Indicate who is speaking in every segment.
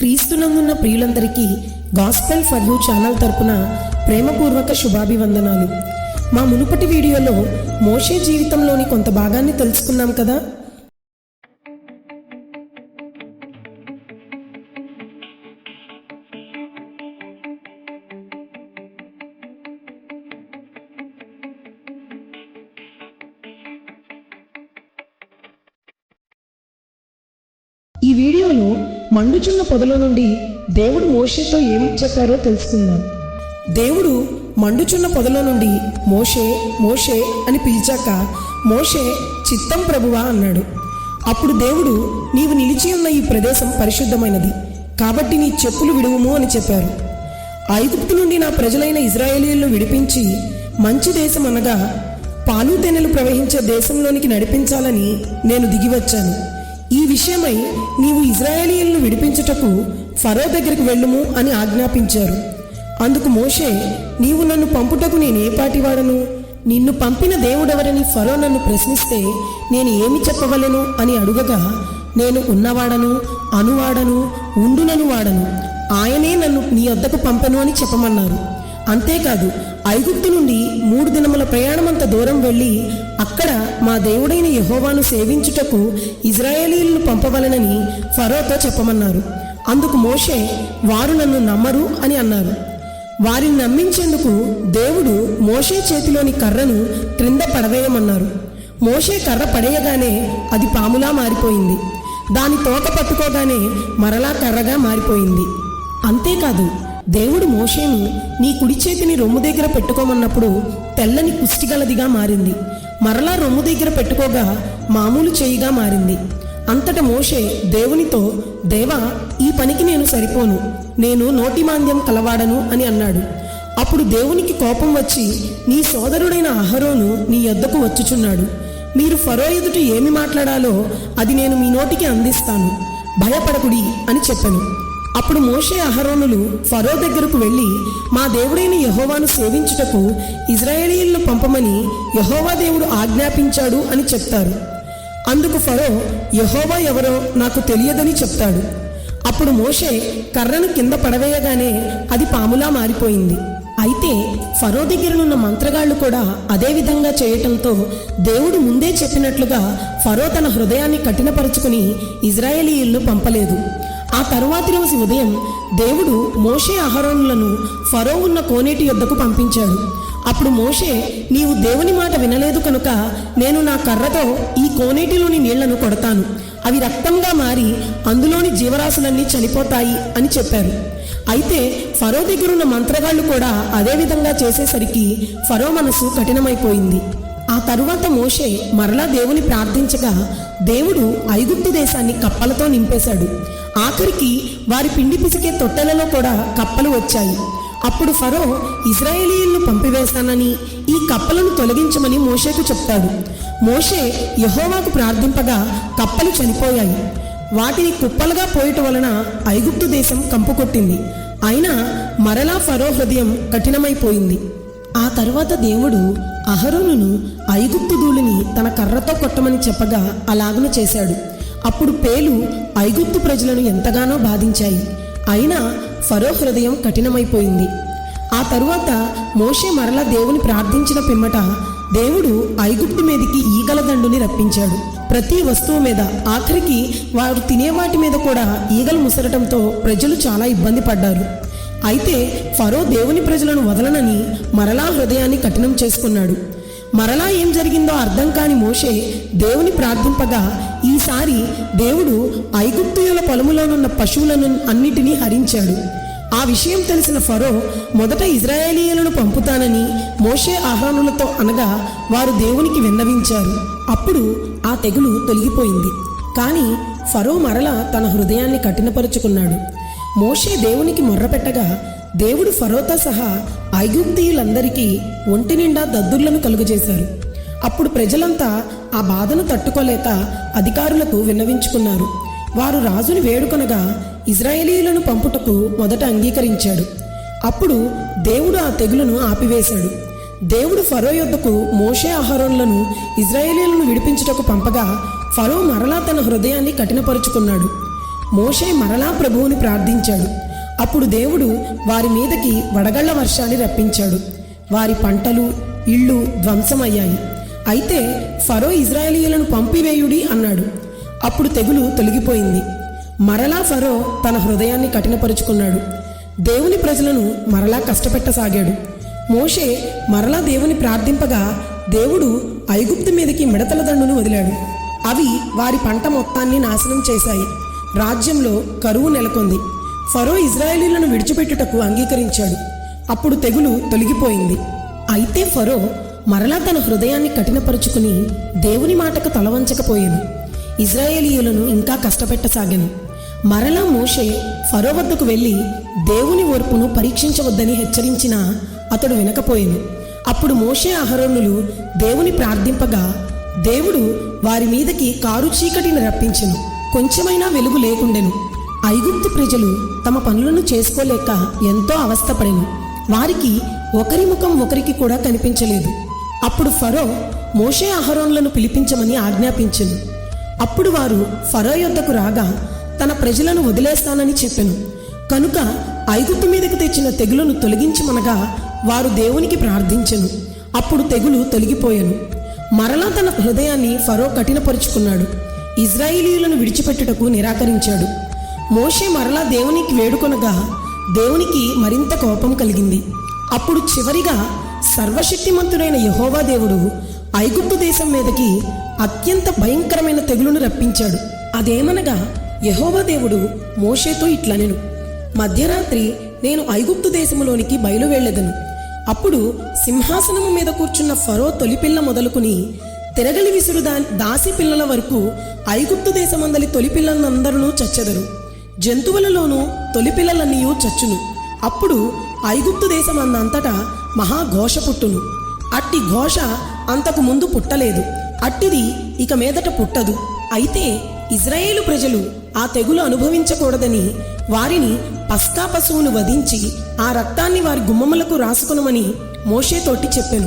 Speaker 1: క్రీస్తునందున్న ప్రియులందరికీ gospel for you channel తరపున ప్రేమపూర్వక శుభాభివందనాలు. మా మునుపటి వీడియోలో మోషే జీవితంలోని కొంత భాగాన్ని తెలుసుకున్నాం కదా? ఈ వీడియోలో మండుచున్న పొదల నుండి దేవుడు మోషేతో ఏమి చెప్పారో తెలుసుకుందాం. దేవుడు మండుచున్న పొదల నుండి మోషే మోషే అని పిలిచాక మోషే చిత్తం ప్రభువా అన్నాడు. అప్పుడు దేవుడు నీవు నిలిచి ఉన్న ఈ ప్రదేశం పరిశుద్ధమైనది కాబట్టి నీ చెప్పులు విడువుము అని చెప్పారు. ఐగుప్తు నుండి నా ప్రజలైన ఇజ్రాయేలీలను విడిపించి మంచి దేశం అనగా పాలు తేనెలు ప్రవహించే దేశంలోనికి నడిపించాలని నేను దిగివచ్చాను. ఈ విషయమై నీవు ఇజ్రాయేలీయులను విడిపించుటకు ఫరో దగ్గరికి వెళ్ళుము అని ఆజ్ఞాపించారు. అందుకు మోషే నీవు నన్ను పంపుటకు నేను పాటివాడను? నిన్ను పంపిన దేవుడెవరని ఫరో నన్ను ప్రశ్నిస్తే నేను ఏమి చెప్పవలను అని అడుగగా నేను ఉన్నవాడను అనువాడను ఉండునను వాడను ఆయనే నన్ను నీ వద్దకు పంపను అని చెప్పమన్నారు. అంతేకాదు ఐగుప్తు నుండి మూడు దినముల ప్రయాణమంత దూరం వెళ్ళి అక్కడ మా దేవుడైన యహోవాను సేవించుటకు ఇజ్రాయేలీలను పంపవలనని ఫరోతో చెప్పమన్నారు. అందుకు మోషే వారు నన్ను నమ్మరు అని అన్నారు. వారిని నమ్మించేందుకు దేవుడు మోషే చేతిలోని కర్రను క్రింద పడవేయమన్నారు. మోషే కర్ర పడేయగానే అది పాములా మారిపోయింది. దాని తోక పట్టుకోగానే మరలా కర్రగా మారిపోయింది. అంతేకాదు దేవుడు మోషేను నీ కుడి చేతిని రొమ్ము దగ్గర పెట్టుకోమన్నప్పుడు తెల్లని కుష్టిగలదిగా మారింది. మరలా రొమ్ము దగ్గర పెట్టుకోగా మామూలు చేయిగా మారింది. అంతట మోషే దేవునితో దేవా ఈ పనికి నేను సరిపోను. నేను నోటిమాంద్యం కలవాడను అని అన్నాడు. అప్పుడు దేవునికి కోపం వచ్చి నీ సోదరుడైన అహరోను నీ యొద్దకు వచ్చుచున్నాడు. మీరు ఫరో ఎదుట ఏమి మాట్లాడాలో అది నేను మీ నోటికి అందిస్తాను. భయపడకుడి అని చెప్పాను. అప్పుడు మోషే అహరోనులు ఫరో దగ్గరకు వెళ్ళి మా దేవుడైన యహోవాను సేవించుటకు ఇజ్రాయేలీలను పంపమని యహోవా దేవుడు ఆజ్ఞాపించాడు అని చెప్తారు. అందుకు ఫరో యహోవా ఎవరో నాకు తెలియదని చెప్తాడు. అప్పుడు మోషే కర్రను కింద పడవేయగానే అది పాములా మారిపోయింది. అయితే ఫరో దగ్గరనున్న మంత్రగాళ్ళు కూడా అదే విధంగా చేయటంతో దేవుడు ముందే చెప్పినట్లుగా ఫరో తన హృదయాన్ని కఠినపరుచుకుని ఇజ్రాయేలీయులను పంపలేదు. ఆ తరువాతి రోజు ఉదయం దేవుడు మోషే అహరోనులను ఫరో ఉన్న కోనేటి యొద్దకు పంపించాడు. అప్పుడు మోషే నీవు దేవుని మాట వినలేదు కనుక నేను నా కర్రతో ఈ కోనేటిలోని నీళ్ళను కొడతాను. అవి రక్తంగా మారి అందులోని జీవరాశులన్నీ చనిపోతాయి అని చెప్పారు. అయితే ఫరో దగ్గరున్న మంత్రగాళ్ళు కూడా అదే విధంగా చేసేసరికి ఫరో మనసు కఠినమైపోయింది. ఆ తరువాత మోషే మరలా దేవుని ప్రార్థించగా దేవుడు ఐగుప్తు దేశాన్ని కప్పలతో నింపేశాడు. ఆఖరికి వారి పిండి పిసికే తొట్టెలలో కూడా కప్పలు వచ్చాయి. అప్పుడు ఫరో ఇజ్రాయేలీలను పంపివేస్తానని ఈ కప్పలను తొలగించమని మోషేకు చెప్తాడు. మోషే యహోవాకు ప్రార్థింపగా కప్పలు చనిపోయాయి. వాటిని కుప్పలుగా పోయటం వలన ఐగుప్తు దేశం కంపుకొట్టింది అయినా మరలా ఫరో హృదయం కఠినమైపోయింది. ఆ తరువాత దేవుడు అహరోనును ఐగుప్తు ధూళిని తన కర్రతో కొట్టమని చెప్పగా అలాగను చేశాడు. అప్పుడు పేలు ఐగుప్తు ప్రజలను ఎంతగానో బాధించాయి. అయినా ఫరో హృదయం కఠినమైపోయింది. ఆ తరువాత మోషే మరలా దేవుని ప్రార్థించిన పిమ్మట దేవుడు ఐగుప్తు మీదకి ఈగల దండుని రప్పించాడు. ప్రతి వస్తువు మీద ఆఖరికి వారు తినే వాటి మీద కూడా ఈగలు ముసరటంతో ప్రజలు చాలా ఇబ్బంది పడ్డారు. అయితే ఫరో దేవుని ప్రజలను వదలనని మరలా హృదయాన్ని కఠినం చేసుకున్నాడు. మరలా ఏం జరిగిందో అర్థం కాని మోషే దేవుని ప్రార్థింపగా ఈసారి దేవుడు ఐగుప్తుయుల పొలములోనున్న పశువులను అన్నిటినీ హరించాడు. ఆ విషయం తెలిసిన ఫరో మొదట ఇజ్రాయేలీయులను పంపుతానని మోషే ఆహ్వానులతో అనగా వారు దేవునికి విన్నవించారు. అప్పుడు ఆ తెగులు తొలగిపోయింది. కానీ ఫరో మరల తన హృదయాన్ని కఠినపరుచుకున్నాడు. మోషే దేవునికి మొర్రపెట్టగా దేవుడు ఫరోతో సహా ఐగుప్తీయులందరికీ ఒంటి నిండా దద్దుర్లను కలుగజేశారు. అప్పుడు ప్రజలంతా ఆ బాధను తట్టుకోలేక అధికారులకు విన్నవించుకున్నారు. వారు రాజుని వేడుకొనగా ఇజ్రాయేలీలను పంపుటకు మొదట అంగీకరించాడు. అప్పుడు దేవుడు ఆ తెగులను ఆపివేశాడు. దేవుడు ఫరో యొద్దకు మోషే ఆహారంలను ఇజ్రాయేలీలను విడిపించుటకు పంపగా ఫరో మరలా తన హృదయాన్ని కఠినపరుచుకున్నాడు. మోషే మరలా ప్రభువుని ప్రార్థించాడు. అప్పుడు దేవుడు వారి మీదకి వడగళ్ళ వర్షాన్ని రప్పించాడు. వారి పంటలు ఇళ్ళు ధ్వంసమయ్యాయి. అయితే ఫరో ఇజ్రాయేలీలను పంపివేయుడి అన్నాడు. అప్పుడు తెగులు తొలగిపోయింది. మరలా ఫరో తన హృదయాన్ని కఠినపరుచుకున్నాడు. దేవుని ప్రజలను మరలా కష్టపెట్టసాగాడు. మోషే మరలా దేవుని ప్రార్థింపగా దేవుడు ఐగుప్తు మీదకి మిడతల దండును వదిలాడు. అవి వారి పంట మొత్తాన్ని నాశనం చేశాయి. రాజ్యంలో కరువు నెలకొంది. ఫరో ఇజ్రాయేలీలను విడిచిపెట్టుటకు అంగీకరించాడు. అప్పుడు తెగులు తొలగిపోయింది. అయితే ఫరో మరలా తన హృదయాన్ని కఠినపరుచుకుని దేవుని మాటకు తలవంచకపోయాను ఇజ్రాయేలీయులను ఇంకా కష్టపెట్టసాగాను. మరలా మోషే ఫరో వద్దకు వెళ్ళి దేవుని ఓర్పును పరీక్షించవద్దని హెచ్చరించినా అతడు వినకపోయాను. అప్పుడు మోషే అహరోనులు దేవుని ప్రార్థింపగా దేవుడు వారి మీదకి కారు చీకటిని రప్పించెను. కొంచెమైనా వెలుగు లేకుండెను. ఐగుప్తు ప్రజలు తమ పనులను చేసుకోలేక ఎంతో అవస్థపడెను. వారికి ఒకరి ముఖం ఒకరికి కూడా కనిపించలేదు. అప్పుడు ఫరో మోషే అహరోన్లను పిలిపించమని ఆజ్ఞాపించెను. అప్పుడు వారు ఫరో యొద్దకు రాగా తన ప్రజలను వదిలేస్తానని చెప్పెను. కనుక ఐగుప్తు మీదకు తెచ్చిన తెగులను తొలగించమనగా వారు దేవునికి ప్రార్థించెను. అప్పుడు తెగులు తొలగిపోయెను. మరలా తన హృదయాన్ని ఫరో కఠినపరుచుకున్నాడు. ఇజ్రాయిలీలను విడిచిపెట్టుటకు నిరాకరించాడు. మోషే మరలా దేవునికి వేడుకొనగా దేవునికి మరింత కోపం కలిగింది. అప్పుడు చివరిగా సర్వశక్తిమంతుడైన యహోవా దేవుడు ఐగుప్తు దేశం మీదకి అత్యంత భయంకరమైన తెగులును రప్పించాడు. అదేమనగా యహోవా దేవుడు మోషేతో ఇట్లనెను మధ్యరాత్రి నేను ఐగుప్తు దేశములోనికి బయలువెళ్ళెదను. అప్పుడు సింహాసనము మీద కూర్చున్న ఫరో తొలిపిల్ల మొదలుకుని తిరగలి విసురు దా దాసి పిల్లల వరకు ఐగుప్తు దేశమందలి తొలిపిల్లలందరూ చచ్చెదరు. జంతువులలోనూ తొలిపిల్లలన్నీయూ చచ్చును. అప్పుడు ఐగుప్తు దేశమందంతటా మహాఘోష పుట్టును. అట్టి ఘోష అంతకు ముందు పుట్టలేదు. అట్టిది ఇక మీదట పుట్టదు. అయితే ఇజ్రాయేలు ప్రజలు ఆ తెగులు అనుభవించకూడదని వారిని పస్కా పశువును వధించి ఆ రక్తాన్ని వారి గుమ్మములకు రాసుకొనమని మోషేతోటి చెప్పెను.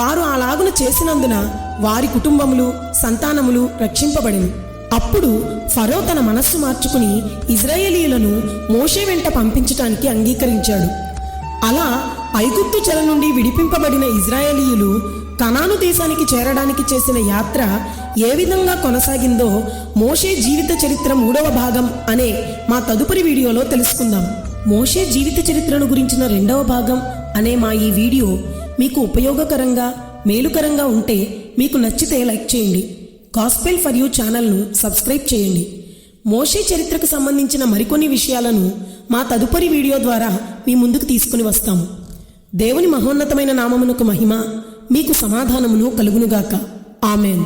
Speaker 1: వారు అలాగున చేసినందున వారి కుటుంబములు సంతానములు రక్షింపబడిను. అప్పుడు ఫరో తన మనస్సు మార్చుకుని ఇజ్రాయేలీలను మోషే వెంట పంపించటానికి అంగీకరించాడు. అలా ఐగుప్తు చెర నుండి విడిపింపబడిన ఇజ్రాయేలీయులు కనాను దేశానికి చేరడానికి చేసిన యాత్ర ఏ విధంగా కొనసాగిందో మోషే జీవిత చరిత్ర మూడవ భాగం అనే మా తదుపరి వీడియోలో తెలుసుకుందాం. మోషే జీవిత చరిత్రను గురించిన రెండవ భాగం అనే మా ఈ వీడియో మీకు ఉపయోగకరంగా మేలుకరంగా ఉంటే మీకు నచ్చితే లైక్ చేయండి. గాస్పెల్ ఫర్ యూ ఛానల్ను సబ్స్క్రైబ్ చేయండి. మోషే చరిత్రకు సంబంధించిన మరికొన్ని విషయాలను మా తదుపరి వీడియో ద్వారా మీ ముందుకు తీసుకుని వస్తాము. దేవుని మహోన్నతమైన నామమునకు మహిమ మీకు సమాధానమును కలుగునుగాక. ఆమెన్.